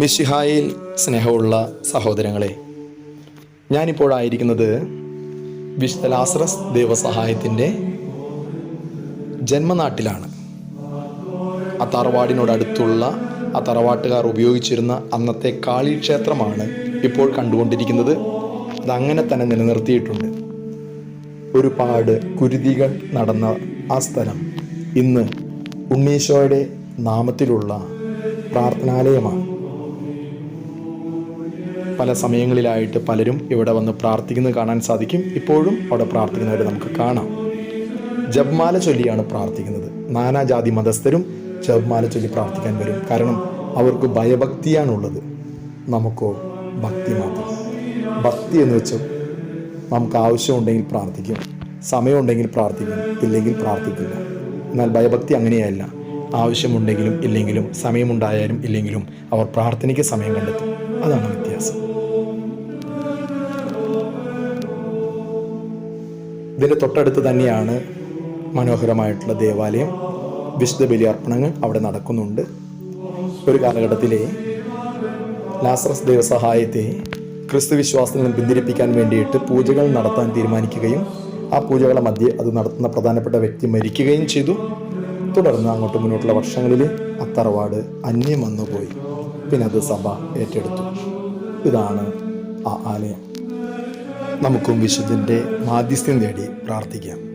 മിഷിഹായിൽ സ്നേഹമുള്ള സഹോദരങ്ങളെ ഞാനിപ്പോഴായിരിക്കുന്നത് വിശുദ്ധ ലാസറസ് ദൈവസഹായത്തിന്റെ ജന്മനാട്ടിലാണ്. ആ തറവാടിനോടടുത്തുള്ള ആ തറവാട്ടുകാർ ഉപയോഗിച്ചിരുന്ന അന്നത്തെ കാളി ക്ഷേത്രമാണ് ഇപ്പോൾ കണ്ടുകൊണ്ടിരിക്കുന്നത്. അതങ്ങനെ തന്നെ നിലനിർത്തിയിട്ടുണ്ട്. ഒരുപാട് കുരുതികൾ നടന്ന ആ സ്ഥലം ഇന്ന് ഉണ്ണീശോയുടെ നാമത്തിലുള്ള പ്രാർത്ഥനാലയമാണ്. പല സമയങ്ങളിലായിട്ട് പലരും ഇവിടെ വന്ന് പ്രാർത്ഥിക്കുന്നത് കാണാൻ സാധിക്കും. ഇപ്പോഴും അവിടെ പ്രാർത്ഥിക്കുന്നവരെ നമുക്ക് കാണാം. ജപ്മാല ചൊല്ലിയാണ് പ്രാർത്ഥിക്കുന്നത്. നാനാജാതി മതസ്ഥരും ജപ്മാല ചൊല്ലി പ്രാർത്ഥിക്കാൻ വരും. കാരണം അവർക്ക് ഭയഭക്തിയാണുള്ളത്. നമുക്കോ ഭക്തി മാത്രം. ഭക്തി എന്ന് വെച്ചാൽ നമുക്ക് ആവശ്യമുണ്ടെങ്കിൽ പ്രാർത്ഥിക്കും. സമയമുണ്ടെങ്കിൽ പ്രാർത്ഥിക്കും. ഇല്ലെങ്കിൽ പ്രാർത്ഥിക്കില്ല. എന്നാൽ ഭയഭക്തി അങ്ങനെയല്ല. ആവശ്യമുണ്ടെങ്കിലും ഇല്ലെങ്കിലും സമയമുണ്ടായാലും ഇല്ലെങ്കിലും അവർ പ്രാർത്ഥനയ്ക്ക് സമയം കണ്ടെത്തും. അതാണ് വ്യത്യാസം. ഇതിന്റെ തൊട്ടടുത്ത് തന്നെയാണ് മനോഹരമായിട്ടുള്ള ദേവാലയം. വിശുദ്ധ ബലിയർപ്പണങ്ങൾ അവിടെ നടക്കുന്നുണ്ട്. ഒരു കാലഘട്ടത്തിലെ ലാസറസ് ദേവസഹായത്തെ ക്രിസ്തു നിന്ന് പിന്തിരിപ്പിക്കാൻ വേണ്ടിയിട്ട് പൂജകൾ നടത്താൻ തീരുമാനിക്കുകയും ആ പൂജകളെ മധ്യേ അത് നടത്തുന്ന പ്രധാനപ്പെട്ട വ്യക്തി മരിക്കുകയും ചെയ്തു. തുടർന്ന് അങ്ങോട്ട് മുന്നോട്ടുള്ള വർഷങ്ങളിൽ അത്തറവാട് അന്യം വന്നുപോയി. പിന്നെ അത് സഭ ഏറ്റെടുത്തു. ഇതാണ് ആ ആലയം. നമുക്കും വിശുദ്ധന്റെ മാധ്യസ്ഥ്യം നേടി പ്രാർത്ഥിക്കാം.